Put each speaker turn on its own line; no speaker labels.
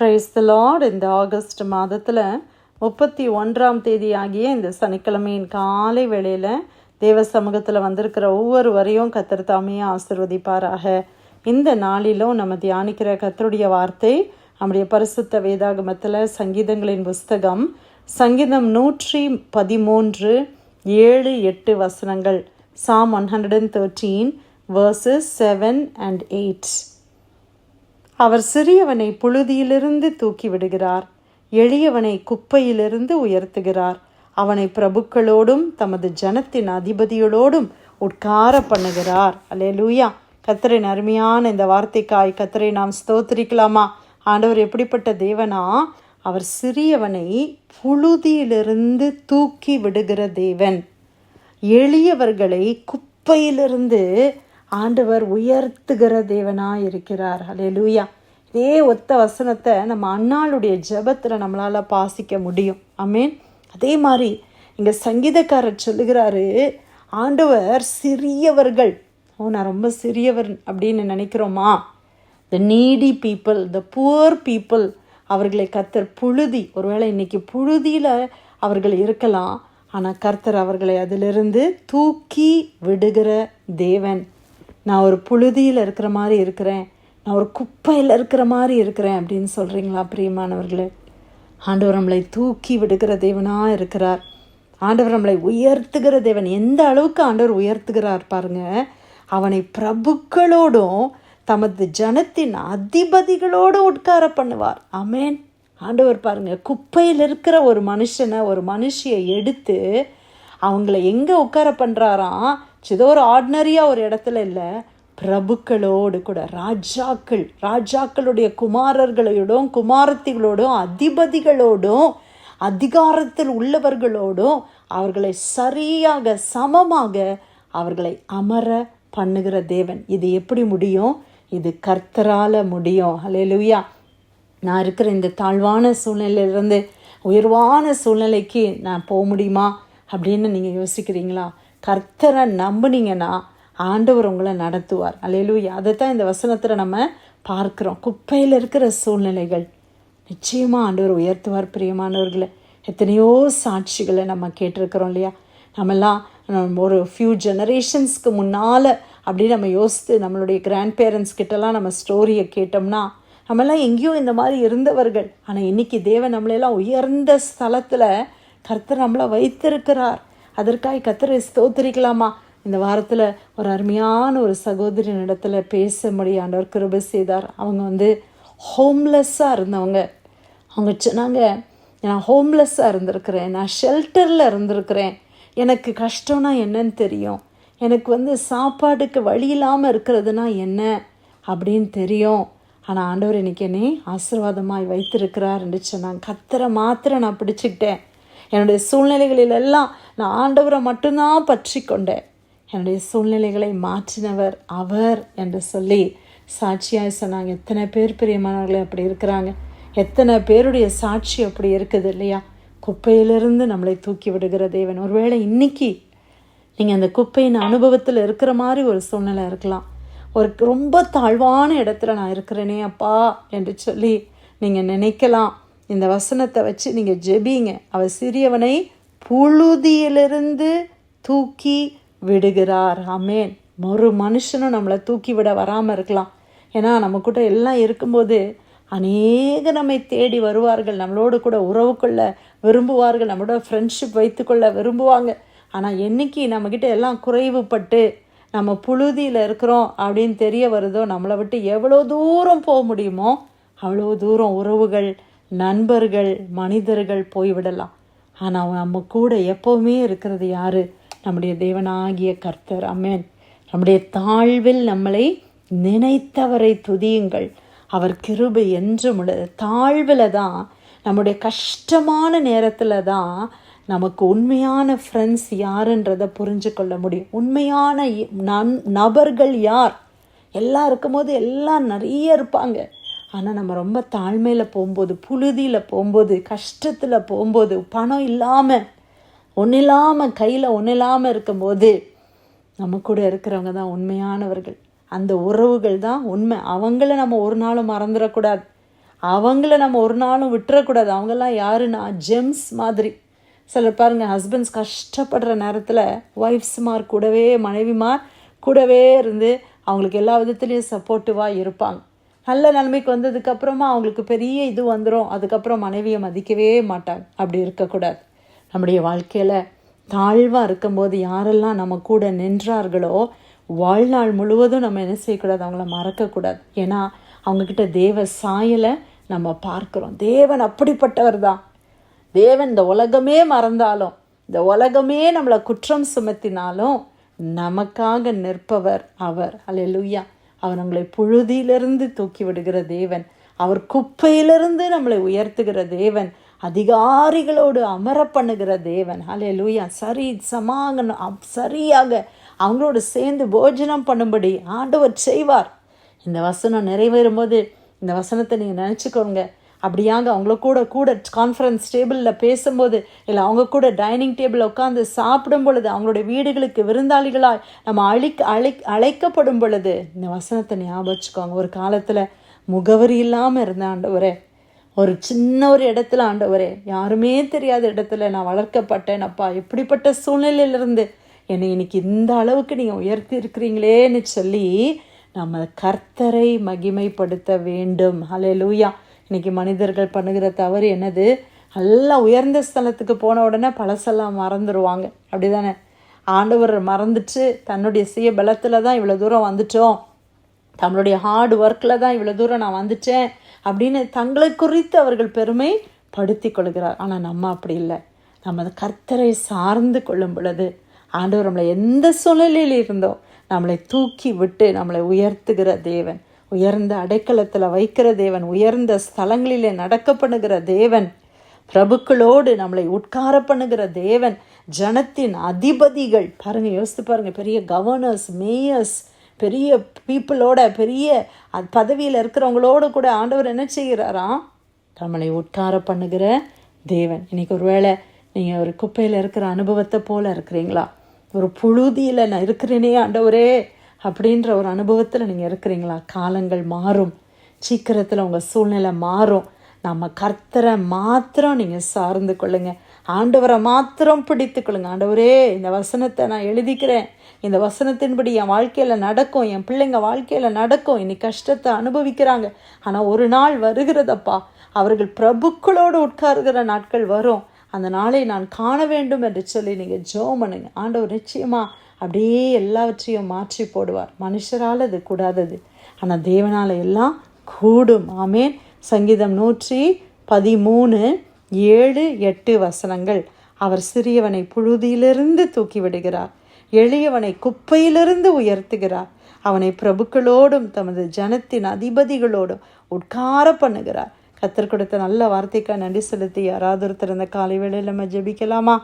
Price the Lord இந்த August மாதத்தில் முப்பத்தி ஒன்றாம் தேதி ஆகிய இந்த சனிக்கிழமையின் காலை வேளையில் தேவ சமூகத்தில் வந்திருக்கிற ஒவ்வொருவரையும் கத்தர் தாமையே ஆசிர்வதிப்பாராக. இந்த நாளிலும் நம்ம தியானிக்கிற கத்தருடைய வார்த்தை நம்முடைய பரிசுத்த வேதாகமத்தில் சங்கீதங்களின் புஸ்தகம் சங்கீதம் நூற்றி பதிமூன்று ஏழு எட்டு வசனங்கள் Psalm one hundred and thirteen verses seven and eight அவர் சிறியவனை புழுதியிலிருந்து தூக்கி விடுகிறார். எளியவனை குப்பையிலிருந்து உயர்த்துகிறார். அவனை பிரபுக்களோடும் தமது ஜனத்தின் அதிபதிகளோடும் உட்கார பண்ணுகிறார். அல்லேலூயா கத்திரின் அருமையான இந்த வார்த்தைக்காய் கத்திரை நாம் ஸ்தோத்திரிக்கலாமா? ஆண்டவர் எப்படிப்பட்ட தேவனா? அவர் சிறியவனை புழுதியிலிருந்து தூக்கி விடுகிற தேவன். எளியவர்களை குப்பையிலிருந்து ஆண்டவர் உயர்த்துகிற தேவனாக இருக்கிறார் ஹalleluya இதே ஒத்த வசனத்தை நம்ம அண்ணாளுடைய ஜெபத்தில் நம்மளால் பாசிக்க முடியும். அமேன் அதே மாதிரி இங்கே சங்கீதக்காரர் சொல்லுகிறாரு ஆண்டவர் சிறியவர்கள். ஓ நான் ரொம்ப சிறியவர் அப்படின்னு நினைக்கிறோமா? The needy people the poor people அவர்களை கர்த்தர் புழுதி ஒருவேளை இன்னைக்கு புழுதியில் அவர்கள் இருக்கலாம் ஆனால் கர்த்தர் அவர்களை அதிலிருந்து தூக்கி விடுகிற தேவன். நான் ஒரு புழுதியில் இருக்கிற மாதிரி இருக்கிறேன். நான் ஒரு குப்பையில் இருக்கிற மாதிரி இருக்கிறேன் அப்படின்னு சொல்கிறீங்களா பிரியமானவர்களே? ஆண்டவர் நம்மளை தூக்கி விடுகிற தேவனாக இருக்கிறார். ஆண்டவர் நம்மளை உயர்த்துகிற தேவன். எந்த அளவுக்கு ஆண்டவர் உயர்த்துகிறார் பாருங்க. அவனை பிரபுக்களோடும் தமது ஜனத்தின் அதிபதிகளோடும் உட்கார பண்ணுவார். அமேன் ஆண்டவர் பாருங்க குப்பையில் இருக்கிற ஒரு மனுஷனை ஒரு மனுஷியை எடுத்து அவங்கள எங்கே உட்கார பண்ணுறாராம் ஏதோ ஒரு ஆர்டினரியாக ஒரு இடத்துல இல்லை. பிரபுக்களோடு கூட ராஜாக்கள் ராஜாக்களுடைய குமாரர்களோடும் குமாரத்திகளோடும் அதிபதிகளோடும் அதிகாரத்தில் உள்ளவர்களோடும் அவர்களை சரியாக சமமாக அவர்களை அமர பண்ணுகிற தேவன். இது எப்படி முடியும்? இது கர்த்தரால முடியும். ஹalleluya நான் இருக்கிற இந்த தாழ்வான சூழ்நிலையிலிருந்து உயர்வான சூழ்நிலைக்கு நான் போக முடியுமா? அப்படின்னு நீங்கள் யோசிக்கிறீங்களா? கர்த்தரை நம்புனீங்கன்னா ஆண்டவர் உங்களை நடத்துவார். அலையிலூயா அதை தான் இந்த வசனத்தில் நம்ம பார்க்குறோம். குப்பையில் இருக்கிற சூழ்நிலைகள். நிச்சயமாக ஆண்டவர் உயர்த்துவார் பிரியமானவர்களை. எத்தனையோ சாட்சிகளை நம்ம கேட்டிருக்கிறோம் இல்லையா? நம்மெல்லாம் நம்ம ஒரு ஃபியூ ஜெனரேஷன்ஸ்க்கு முன்னால் அப்படி நம்ம யோசித்து நம்மளுடைய கிராண்ட் பேரண்ட்ஸ் கிட்டலாம் நம்ம ஸ்டோரியை கேட்டோம்னா நம்மெல்லாம் எங்கேயோ இந்த மாதிரி இருந்தவர்கள். ஆனால் இன்னைக்கு தேவன் நம்மளையெல்லாம் உயர்ந்த ஸ்தலத்தில் கர்த்தர் நம்மளை வைத்திருக்கிறார். அதற்காக கத்தரை ஸ்தோத்திரிக்கலாமா? இந்த வாரத்தில் ஒரு அருமையான ஒரு சகோதரின் இடத்துல பேச முடியாண்டவர் கிருபை செய்தார். அவங்க வந்து ஹோம்லெஸ்ஸாக இருந்தவங்க. அவங்க சொன்னாங்க நான் ஹோம்லெஸ்ஸாக இருந்திருக்கிறேன். நான் ஷெல்டரில் இருந்திருக்கிறேன். எனக்கு கஷ்டம்னா என்னன்னு தெரியும். எனக்கு வந்து சாப்பாடுக்கு வழி இல்லாமல் இருக்கிறதுனா என்ன? அப்படின்னு தெரியும். ஆனால் ஆண்டவர் இன்னைக்கு என்னை ஆசீர்வாதமாய் வைத்திருக்கிறாருன்னு சொன்னாங்க. கத்தரை மாத்திரம் நான் பிடிச்சிக்கிட்டேன். என்னுடைய சூழ்நிலைகளில் எல்லாம் நான் ஆண்டவரை மட்டும்தான் பற்றி கொண்டேன் என்னுடைய சூழ்நிலைகளை மாற்றினவர் அவர் என்று சொல்லி சாட்சியாக சொன்னாங்க. எத்தனை பேர் பிரியமானவர்களே அப்படி இருக்கிறாங்க. எத்தனை பேருடைய சாட்சி அப்படி இருக்குது இல்லையா? குப்பையிலிருந்து நம்மளை தூக்கி விடுகிற தேவன். ஒருவேளை இன்னைக்கு நீங்கள் அந்த குப்பையின் அனுபவத்தில் இருக்கிற மாதிரி ஒரு சூழ்நிலை இருக்கலாம். ஒரு ரொம்ப தாழ்வான இடத்துல நான் இருக்கிறேனே அப்பா என்று சொல்லி நீங்கள் நினைக்கலாம். இந்த வசனத்தை வச்சு நீங்கள் ஜெபிங்க. அவர் சிறியவனை புழுதியிலிருந்து தூக்கி விடுகிறார். அமேன் ஒரு மனுஷனும் நம்மளை தூக்கி விட வராமல் இருக்கலாம். ஏன்னா நம்ம கூட எல்லாம் இருக்கும்போது அநேக நம்மை தேடி வருவார்கள். நம்மளோடு கூட உறவு கொள்ள விரும்புவார்கள். நம்மளோட ஃப்ரெண்ட்ஷிப் வைத்துக்கொள்ள விரும்புவாங்க. ஆனால் என்னைக்கு நம்மக்கிட்ட எல்லாம் குறைவுபட்டு நம்ம புழுதியில் இருக்கிறோம் அப்படின்னு தெரிய வருதோ நம்மளை விட்டு எவ்வளோ தூரம் போக முடியுமோ அவ்வளோ தூரம் உறவுகள் நண்பர்கள் மனிதர்கள் போய்விடலாம். ஆனால் நம்ம கூட எப்போவுமே இருக்கிறது யார்? நம்முடைய தேவனாகிய கர்த்தர். அம்மேன் நம்முடைய தாழ்வில் நம்மளை நினைத்தவரை துதியுங்கள். அவர் கிருபை என்றும் உள்ளது. தாழ்வில் தான் நம்முடைய கஷ்டமான நேரத்தில் தான் நமக்கு உண்மையான ஃப்ரெண்ட்ஸ் யாருன்றதை புரிஞ்சு கொள்ள முடியும். உண்மையான நபர்கள் யார்? எல்லாம் இருக்கும்போது எல்லாம் நிறைய இருப்பாங்க. ஆனால் நம்ம ரொம்ப தாழ்மையில் போகும்போது புழுதியில் போகும்போது கஷ்டத்தில் போகும்போது பணம் இல்லாமல் ஒன்றும் இல்லாமல் கையில் ஒன்றும் இல்லாமல் இருக்கும்போது நம்ம கூட இருக்கிறவங்க தான் உண்மையானவர்கள். அந்த உறவுகள் தான் உண்மை. அவங்கள நம்ம ஒரு நாளும் மறந்துடக்கூடாது. அவங்கள நம்ம ஒரு நாளும் விட்டுறக்கூடாது. அவங்கெல்லாம் யாருன்னா ஜெம்ஸ் மாதிரி. சிலர் பாருங்க ஹஸ்பண்ட்ஸ் கஷ்டப்படுற நேரத்தில் ஒய்ஃப்ஸ்மார் கூடவே மனைவிமார் கூடவே இருந்து அவங்களுக்கு எல்லா விதத்துலேயும் சப்போர்ட்டிவாக இருப்பாங்க. நல்ல நிலைமைக்கு வந்ததுக்கப்புறமா அவங்களுக்கு பெரிய இது வந்துடும் அதுக்கப்புறம் மனைவியை மதிக்கவே மாட்டாங்க. அப்படி இருக்கக்கூடாது. நம்முடைய வாழ்க்கையில் தாழ்வாக இருக்கும்போது யாரெல்லாம் நம்ம கூட நின்றார்களோ வாழ்நாள் முழுவதும் நம்ம என்ன செய்யக்கூடாது? அவங்கள மறக்கக்கூடாது. ஏன்னா அவங்கக்கிட்ட தேவ சாயலை நம்ம பார்க்குறோம். தேவன் அப்படிப்பட்டவர் தான். தேவன் இந்த உலகமே மறந்தாலும் இந்த உலகமே நம்மளை குற்றம் சுமத்தினாலும் நமக்காக நிற்பவர் அவர். அல்ல லூயா அவர் நம்மளை புழுதியிலிருந்து தூக்கி விடுகிற தேவன். அவர் குப்பையிலிருந்து நம்மளை உயர்த்துகிற தேவன். அதிகாரிகளோடு அமர பண்ணுகிற தேவன். அல்லேலூயா சரி சமாகனம் சரியாக அவங்களோட சேர்ந்து போஜனம் பண்ணும்படி ஆண்டவர் செய்வார். இந்த வசனம் நிறைவேறும் போது இந்த வசனத்தை நீங்கள் நினச்சிக்கோங்க. அப்படியாங்க அவங்கள கூட கூட கான்ஃபரன்ஸ் டேபிளில் பேசும்போது இல்லை அவங்க கூட டைனிங் டேபிளில் உட்காந்து சாப்பிடும் பொழுது அவங்களுடைய வீடுகளுக்கு விருந்தாளிகளாய் நம்ம அழிக்க அழை அழைக்கப்படும் பொழுது இந்த வசனத்தை ஞாபகம் வச்சுக்கோங்க. ஒரு காலத்தில் முகவரி இல்லாமல் இருந்த ஆண்டவரே ஒரு சின்ன ஒரு இடத்துல ஆண்டவரே யாருமே தெரியாத இடத்துல நான் வளர்க்கப்பட்டேன் அப்பா. எப்படிப்பட்ட சூழ்நிலையிலிருந்து என்னை இன்னைக்கு இந்த அளவுக்கு நீங்கள் உயர்த்தி இருக்கிறீங்களேன்னு சொல்லி நம்ம கர்த்தரை மகிமைப்படுத்த வேண்டும். ஹலே லூயா இன்னைக்கு மனிதர்கள் பண்ணுகிற தவறு என்னது? நல்லா உயர்ந்த ஸ்தலத்துக்கு போன உடனே பழசெல்லாம் மறந்துடுவாங்க அப்படி தானே ஆண்டவர் மறந்துட்டு தன்னுடைய சுய பலத்தில் தான் இவ்வளோ தூரம் வந்துட்டோம். தங்களுடைய ஹார்ட் ஒர்க்கில் தான் இவ்வளோ தூரம் நான் வந்துட்டேன் அப்படின்னு தங்களை குறித்து அவர்கள் பெருமை படுத்தி கொள்கிறார். ஆனால் நம்ம அப்படி இல்லை. நம்ம கர்த்தரை சார்ந்து கொள்ளும் பொழுது ஆண்டவர் நம்மளை எந்த சூழ்நிலையில் இருந்தோம் நம்மளை தூக்கி விட்டு நம்மளை உயர்த்துகிற தேவன். உயர்ந்த அடைக்கலத்தில் வைக்கிற தேவன் உயர்ந்த ஸ்தலங்களிலே நடக்க பண்ணுகிற தேவன் பிரபுக்களோடு நம்மளை உட்கார பண்ணுகிற தேவன் ஜனத்தின் அதிபதிகள். பாருங்க யோசித்து பாருங்க பெரிய கவர்னர்ஸ் மேயர்ஸ் பெரிய பீப்புளோட பெரிய பதவியில் இருக்கிறவங்களோடு கூட ஆண்டவர் என்ன செய்கிறாராம் நம்மளை உட்கார பண்ணுகிற தேவன். இன்னைக்கு ஒருவேளை நீங்கள் ஒரு குப்பையில் இருக்கிற அனுபவத்தை போல இருக்கிறீங்களா? ஒரு புழுதியில் நான் இருக்கிறேனே ஆண்டவரே. அப்படின்ற ஒரு அனுபவத்தில் நீங்கள் இருக்கிறீங்களா? காலங்கள் மாறும். சீக்கிரத்தில் உங்கள் சூழ்நிலை மாறும். நம்ம கர்த்தரை மாத்திரம் நீங்கள் சார்ந்து கொள்ளுங்க. ஆண்டவரை மாத்திரம் பிடித்து கொள்ளுங்க. ஆண்டவரே இந்த வசனத்தை நான் எழுதிக்கிறேன். இந்த வசனத்தின்படி என் வாழ்க்கையில் நடக்கும் என் பிள்ளைங்க வாழ்க்கையில் நடக்கும். இன்னைக்கு கஷ்டத்தை அனுபவிக்கிறாங்க. ஆனால் ஒரு நாள் வருகிறதப்பா. அவர்கள் பிரபுக்களோடு உட்காருகிற நாட்கள் வரும். அந்த நாளை நான் காண வேண்டும் என்று சொல்லி நீங்கள் ஜோமனுங்க பண்ணுங்க. ஆண்டவர் நிச்சயமாக அப்படியே எல்லாவற்றையும் மாற்றி போடுவார். மனுஷரால் அது கூடாதது. ஆனால் தேவனால் எல்லாம் கூடும். ஆமேன். சங்கீதம் நூற்றி பதிமூணு ஏழு எட்டு வசனங்கள். அவர் சிறியவனை புழுதியிலிருந்து தூக்கி விடுகிறார் எளியவனை குப்பையிலிருந்து உயர்த்துகிறார். அவனை பிரபுக்களோடும் தமது ஜனத்தின் அதிபதிகளோடும் உட்கார பண்ணுகிறார். கத்தர் கொடுத்த நல்ல வார்த்தைக்காக நன்றி செலுத்தி யாராவது ஒருத்தர் இந்த காலை வேளையில் நம்ம ஜெபிக்கலாமா?